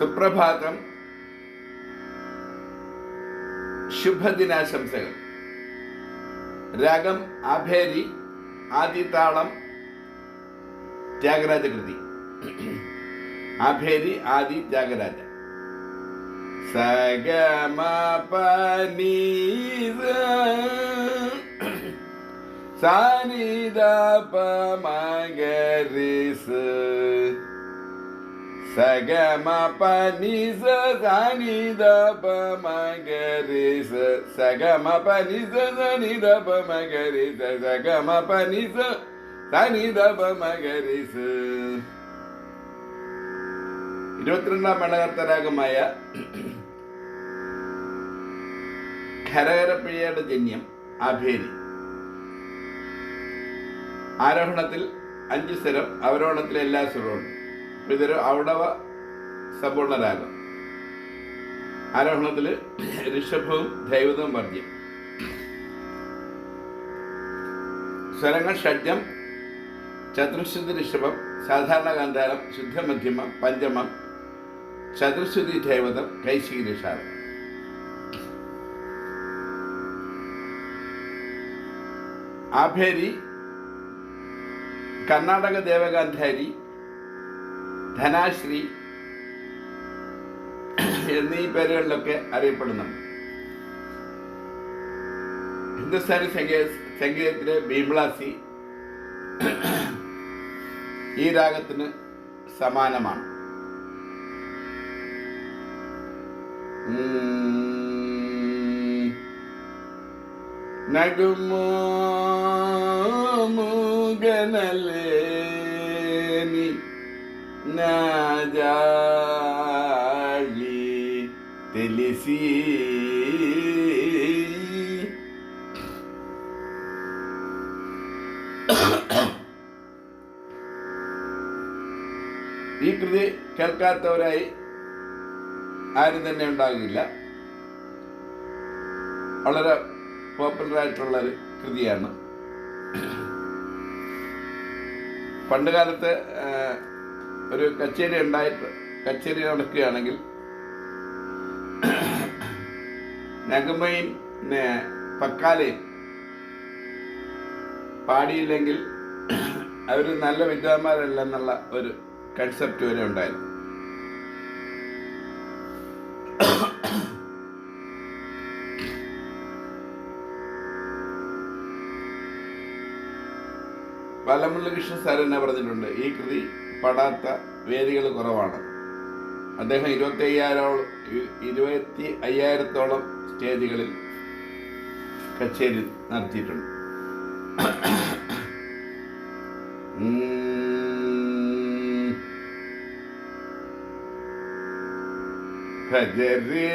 സുപ്രഭാതം ശുഭദിനാശംസകൾ രാഗം ആഭേരി ആദിതാളം ത്യാഗരാജ കൃതി ആഭേരി ആദി ത്യാഗരാജ സഗമ പനീസ സാനിദ പമഗരിസ് സഗമ പനിസ സാനിദ പമഗരിസ് സഗമ പനിസ സനിദ പമഗരിസ് സഗമ പനിസ സനിദ പമഗരിസ്. ഇരുപത്തിരണ്ടാം മണകർത്തരാഗമായ ഖരകരപ്പിഴയുടെ ജന്യം അഭേരി. ആരോഹണത്തിൽ അഞ്ച് സ്വരം അവരോഹണത്തിൽ എല്ലാ സ്വരവും. ഇതൊരു ഔടവ സമ്പൂർണ രാഗം ഋഷഭവും ദൈവതവും വർജ്യം സ്വരങ്ങൾ ഷഡ്ജം ചതുർശ്രുതി ഋഷഭം സാധാരണ ഗാന്ധാരം ശുദ്ധമധ്യമം പഞ്ചമം ചതുർശ്രുതി ദൈവതം കൈശികി നിഷാദം ആഭേരി കർണാടക ദേവഗാന്ധാരി ധനാശ്രീ എന്നീ പേരുകളിലൊക്കെ അറിയപ്പെടുന്നുണ്ട്. ഹിന്ദുസ്ഥാനി സംഗീത സംഗീതത്തിലെ ഭീംളാസി ഈ രാഗത്തിന് സമാനമാണ്. നടുമോ മുഗനലേ ನಾಜಾಳಿ ತಿಳಿಸಿ ഈ കൃതി കേൾക്കാത്തവരായി ആരും തന്നെ ഉണ്ടാകില്ല. വളരെ പോപ്പുലറായിട്ടുള്ള ഒരു കൃതിയാണ്. പണ്ട് കാലത്ത് ഒരു കച്ചേരി ഉണ്ടായിട്ട് കച്ചേരി നടക്കുകയാണെങ്കിൽ നഗമയും പക്കാലയും പാടിയില്ലെങ്കിൽ അവർ നല്ല വിദ്വാന്മാരല്ല എന്നുള്ള ഒരു കൺസെപ്റ്റ് വരെ ഉണ്ടായിരുന്നു. ബാലമുരളികൃഷ്ണൻ സാർ എന്നെ പറഞ്ഞിട്ടുണ്ട് ഈ കൃതി പാടാത്ത വേദികൾ കുറവാണ് അദ്ദേഹം ഇരുപത്തി അയ്യായിരോളം ഇരുപത്തി അയ്യായിരത്തോളം സ്റ്റേജുകളിൽ കച്ചേരി നടത്തിയിട്ടുണ്ട്. ഭജരേ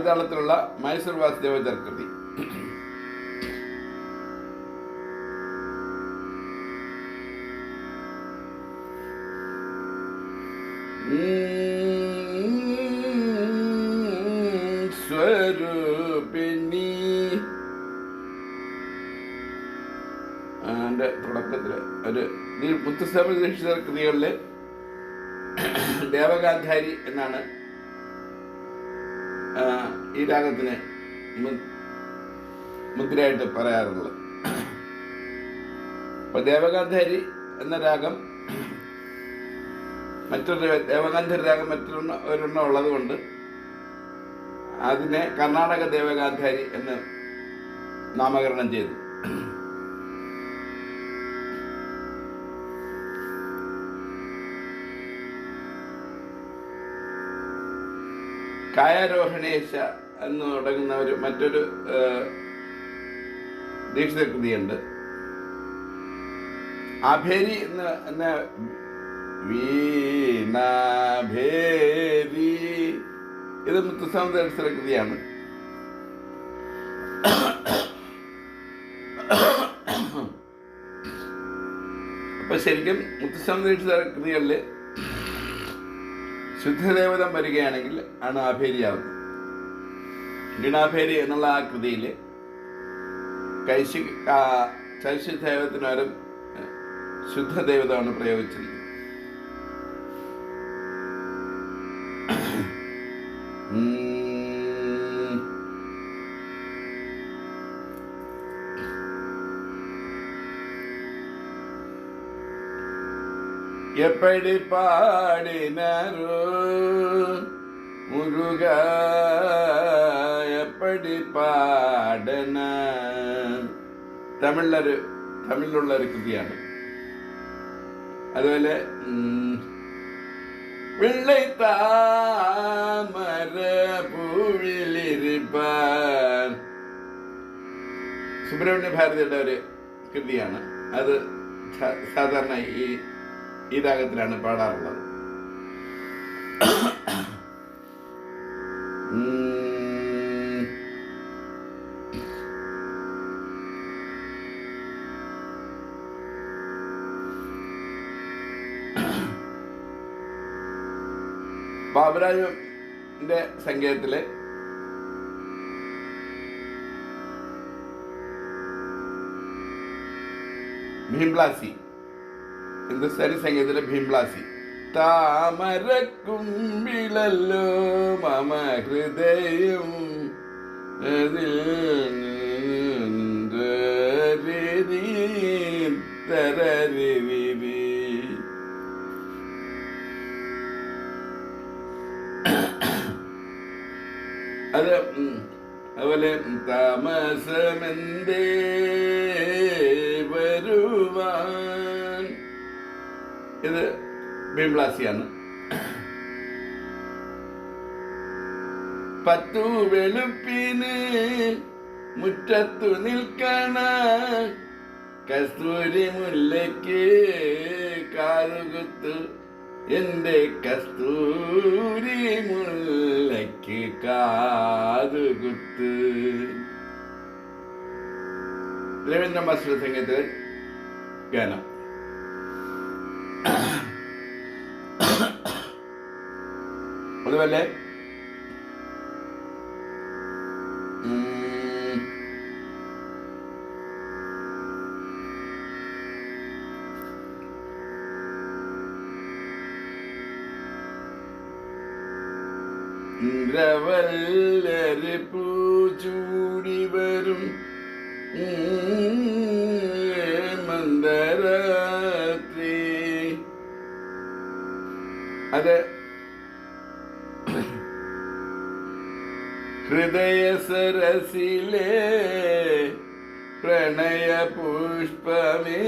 ആദ്യതാളത്തിലുള്ള മൈസൂർ വാസുദേവ കൃതി സ്വരൂപിണി. അതിന്റെ തുടക്കത്തിൽ ഒരു മുത്തുസ്വാമി ദീക്ഷിത കൃതികളിൽ ദേവഗാന്ധാരി എന്നാണ് ഈ രാഗത്തിന് മുദ്രയായിട്ട് പറയാറുള്ളത്. അപ്പൊ ദേവഗാന്ധാരി എന്ന രാഗം മറ്റൊരു ദേവഗാന്ധാരി രാഗം മറ്റൊരെണ്ണ ഒരെണ്ണം ഉള്ളത് കൊണ്ട് അതിനെ കർണാടക ദേവഗാന്ധാരി എന്ന് നാമകരണം ചെയ്തു. കായാരോഹണേശ എന്ന് തുടങ്ങുന്ന ഒരു മറ്റൊരു ദീക്ഷിത കൃതിയുണ്ട് അഭേരി എന്ന് എന്ന വീണാഭേരി. ഇത് മുത്തുസമുദ്ര കൃതിയാണ്. അപ്പൊ ശരിക്കും മുത്തുസമുദ്ര കൃതികളിൽ ശുദ്ധദേവതം വരികയാണെങ്കിൽ ആണ് ആഭേരിയാവുന്നത് ഗിണാഭേരി എന്നുള്ള ആ കൃതിയിൽ കൈശി ചൈശുദേവത്തിന് ഒരു ശുദ്ധദേവതമാണ് പ്രയോഗിച്ചിരിക്കുന്നത്. எப்படி பாடினாரோ മുരുക എപ്പടി പാടന തമിഴിലൊരു തമിഴിലുള്ള ഒരു കൃതിയാണ് അതുപോലെ ഉം, വെള്ളை താമര പൂവിലിരിപ്പാൻ സുബ്രഹ്മണ്യ ഭാരതിയുടെ ഒരു കൃതിയാണ് അത് സ- സാധാരണ ഈ ഈ രാഗത്തിലാണ് പാടാറുള്ളത്. ബാബുരാജിന്റെ സംഗീതത്തിൽ ഭീംബ്ലാസി ഹിന്ദുസ്ഥാനി സംഗീതത്തിലെ ഭീംബ്ലാസി താമരക്കുമ്പിളല്ലോ മമ ഹൃദയം. അത് അതുപോലെ താമസമെന്തേ ഇത് ബിംബ്ലാസിയാണ് പത്തു വെളുപ്പിന് മുറ്റത്തു നിൽക്കണ കസ്തൂരി മുല്ലയ്ക്ക് കാലുകുത്തു എന്റെ കസ്തൂരി മുല്ലയ്ക്ക് കാതുകുത്ത് രവീന്ദ്ര മത്സര ഗാനം. അതുപോലെ ഇന്ദ്രവല്ലര് പൂചൂടി വരും. ഉം, ഹൃദയ സരസിലെ പ്രണയ പുഷ്പമേ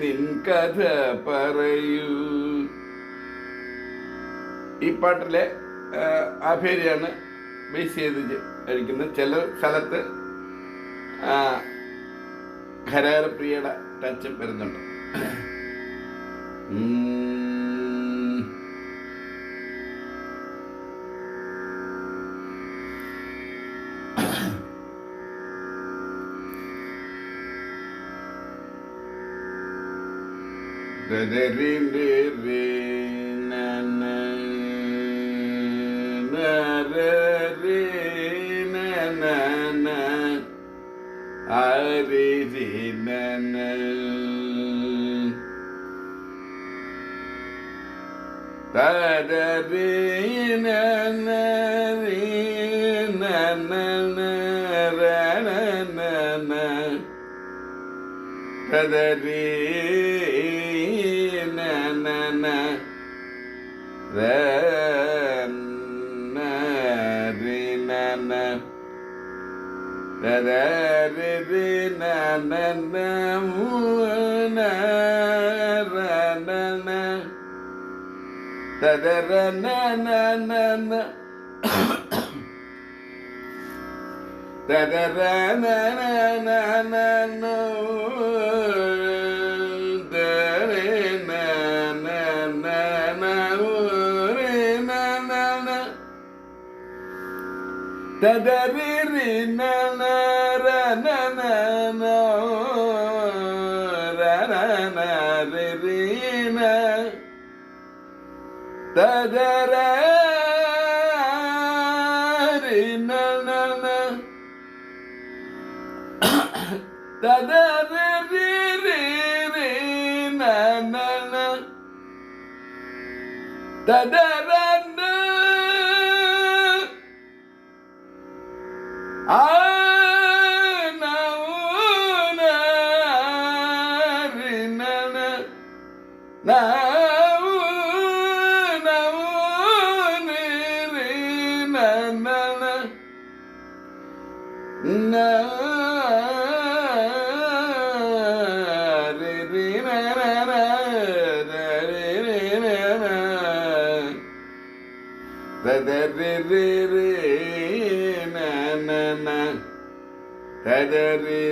നിൻ കഥ പറയൂ. ഈ പാട്ടിലെ ആഭേരിയാണ് ബേസ് ചെയ്ത് കഴിക്കുന്നത് ചില സ്ഥലത്ത് ഹരഹരപ്രിയയുടെ ടച്ചും വരുന്നുണ്ട്. Tadari da da da na na na na na تدريري نانا رانا نانا رانا ريرينا تدريري نانا تدريري ததரி நன ததரி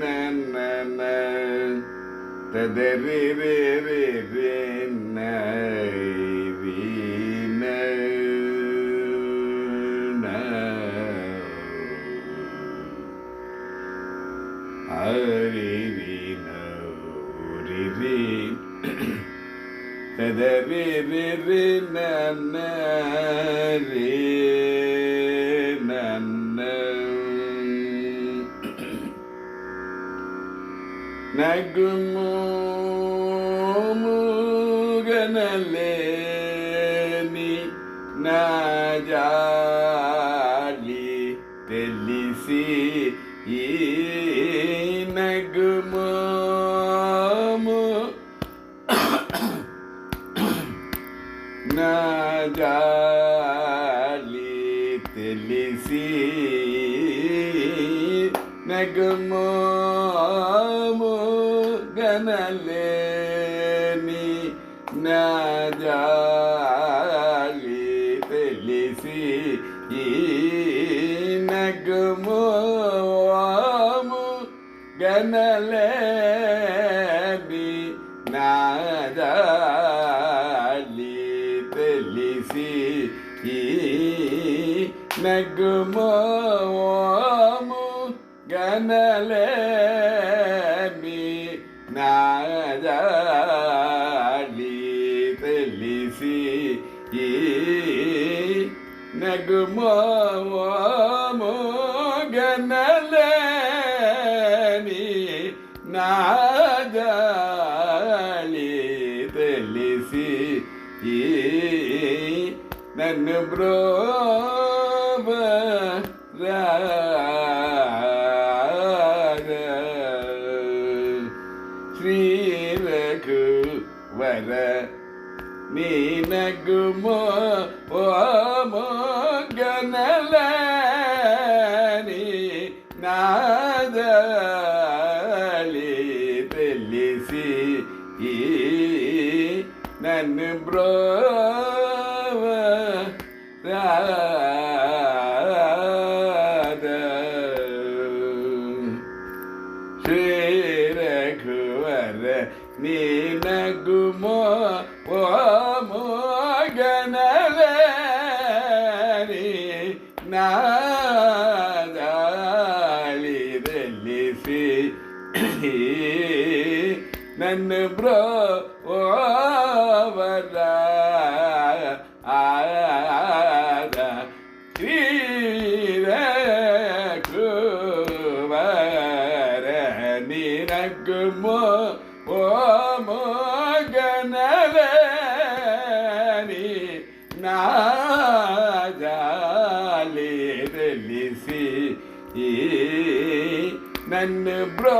நன ததரி Nevi vivi nenne vi nenne Negumu geneleni najali delisi గాలి తెలిసి నగమో నగ్మోము గనలేని నాజాలి తెలిసి ఈ నగుమోము నాదలి తెలిసి నన్ను బ్రో ಮಗನಲೇ ನಾಜಾಲೆ ತಿಳಿಸಿ ನನ್ನ ಬ್ರೋ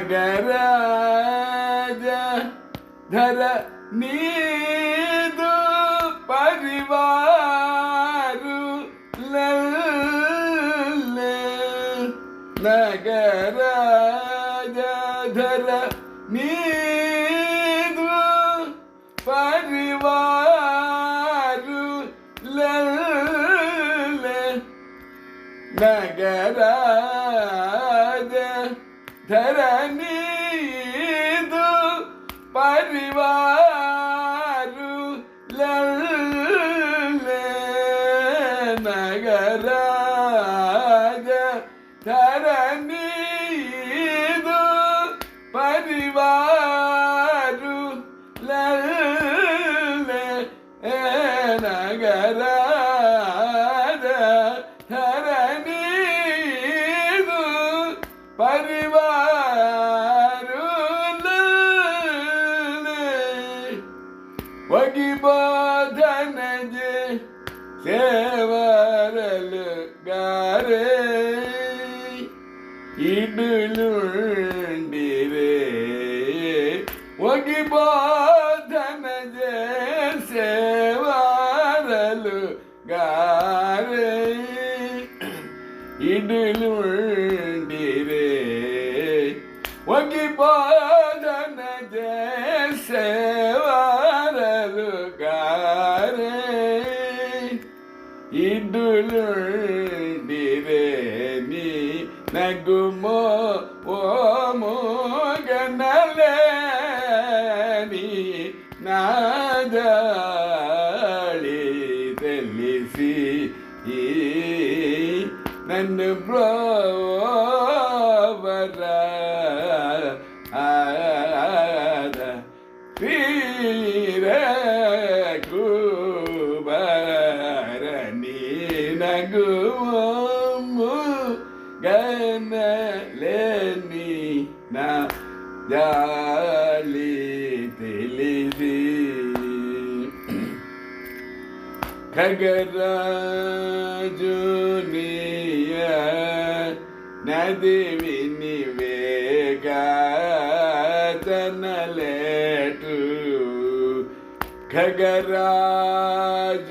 நகராஜ தர நீது பரிவார் Hey! ಇಡುಲುಂಡಿರೆ ನೀ ನಗುಮೋ ಓ ఖగరాజునియ నది విని వేగతనలేటు ఖగరాజునియ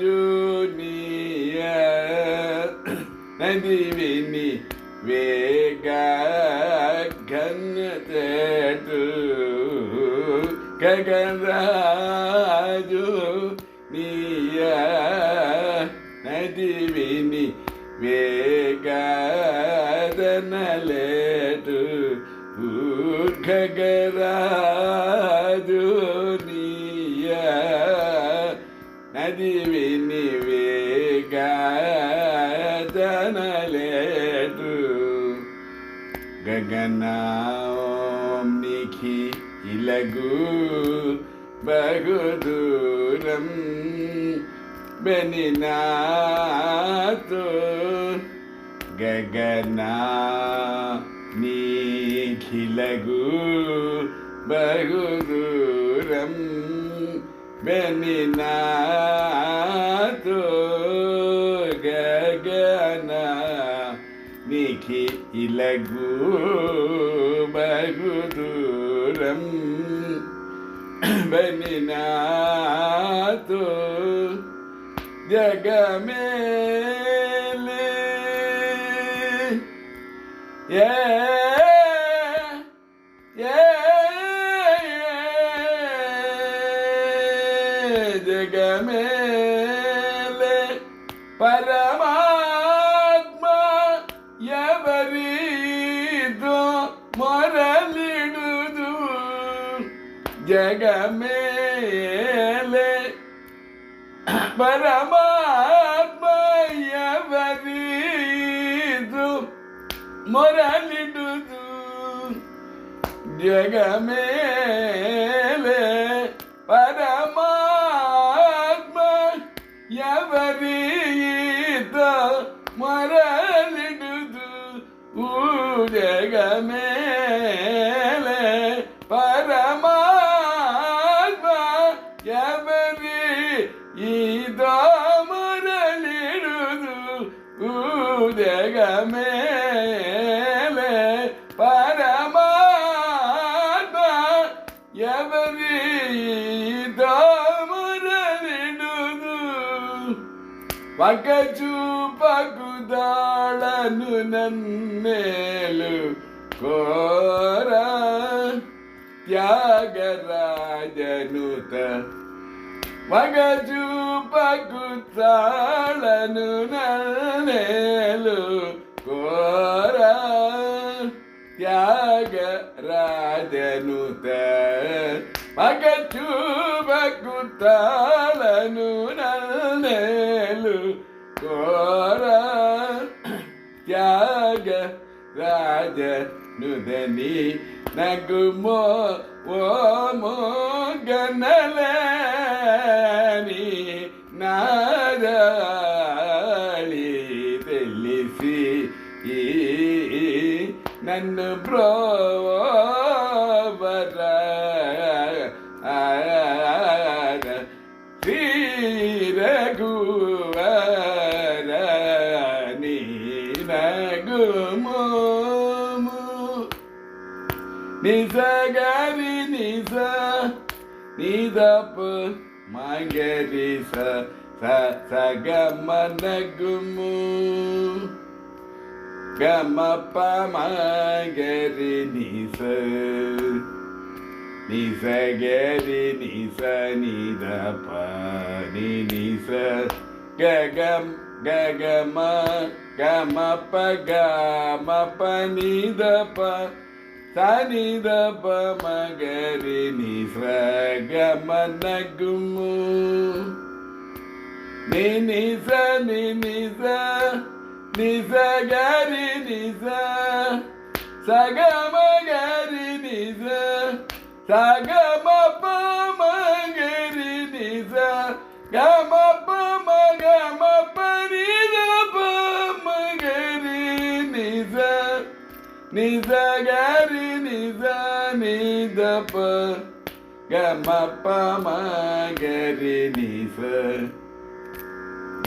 నది విని వేగఘనతేటు ఖగరాజు వేగాదనలేటు ఊర్ఘగరాజు నది విని వేగాదనలేటు. గగనానికి ఇలగు బహుదూరం బెనినాతు గగనా నీఖిలగు బగుదూరం బెనినాతు గగనా నీఖి ఇలగు బగుదూరం బెనినాతు Yeah. ఉదగమేలే పరమాత్మ ఎవరి ఇదమరలిడుదు ఉదగమేలే పరమాత్మ ఎవరి ఇదమరలిడుదు ఒక మగచూపకు తాళను నేలు కోర త్యాగరాజను మగచూపకు తాళను నేలు కోర త్యాగ రాజ నుదని నగుమో ఓ మో గనలే ಗಾಳಿ ತಿಳಿಸಿ ಈ ನನ್ನ ಬ್ರೋವರ ತೀರಗುವರ ನೀನಗು ಮೋಮು ನಿಜ ಗಾರಿ ನಿಜ ನಿದಪ ಮಂಗರಿಸ సగమనగుము గమపమగరి నిస నిసగరి నిస నిద పని నిస గగం గగమ గమప గమప నిద ప సనిద పమగరి నిస గమనగుము నగుము ని నిస ని నిస నిస గరి నిస సగమ గరి నిస సగమ పమ గరి నిస గమ పమ గమ పరిద పమ గరి నిస నిస గరి నిస నిద ప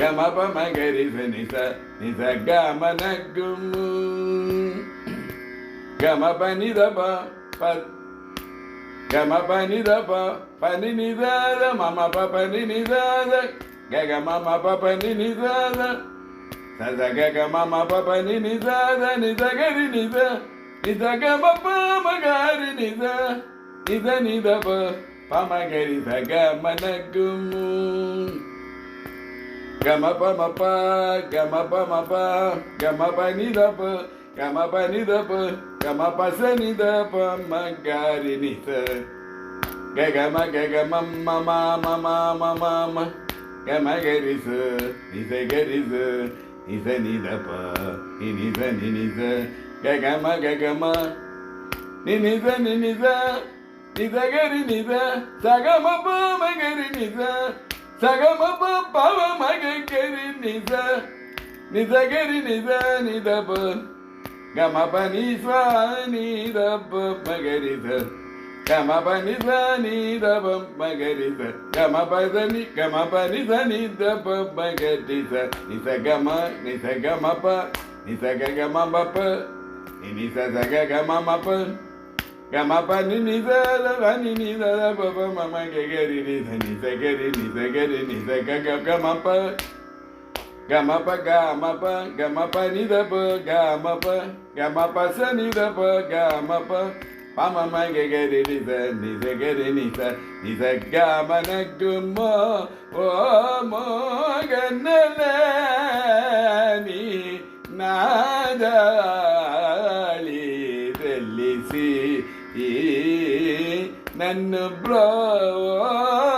గమపమగరి సనిస నిస గమన గుము గమప నిదప గమప నిదప పని నిదాద మమప పని నిదాద గగ మమప పని నిదాద సద గగ మమప పని నిదాద నిదగరి నిద నిద గమప మగారి నిద నిద నిదప పమగరి సగ మనగుము Gamapa mapa, gamapa mapa, gamapa nidapa, gamapa nidapa, gamapa senidapa, magari nita. Gagama gagama mama mama mama mama, gamagarisa, nisa garisa, nisa nidapa, nisa nisa, gagama gagama, nisa nisa, nisa gari nisa, sagama mama ni nisa. Sagama papa maga keri niza niza keri niza niza ba gama paniza niza ba maga niza gama paniza niza ba maga niza gama paniza niza gama paniza niza ba maga niza niza gama niza gama మగరి గమ పని స నిదప మగరి గమ పదని గమ పని స నిదప మగరి నిస గమ నిస గమ ప నిస గమ ప నిస సగ గమ ప గమ పని నిజ దని నిజ పప మమ గరి నిజ నిజ గరి నిజ గరి నిజ గగ గమ ప గమ ప గమ ప గమ ప నిద ప గమ ప గమ ప స నిద ప గమ ప పమ మ గరి నిజ నిజ గరి నిజ నిజ గమ నగుమ ఓ మో గన్నలని ನನ್ನ ಬ್ರೋವರ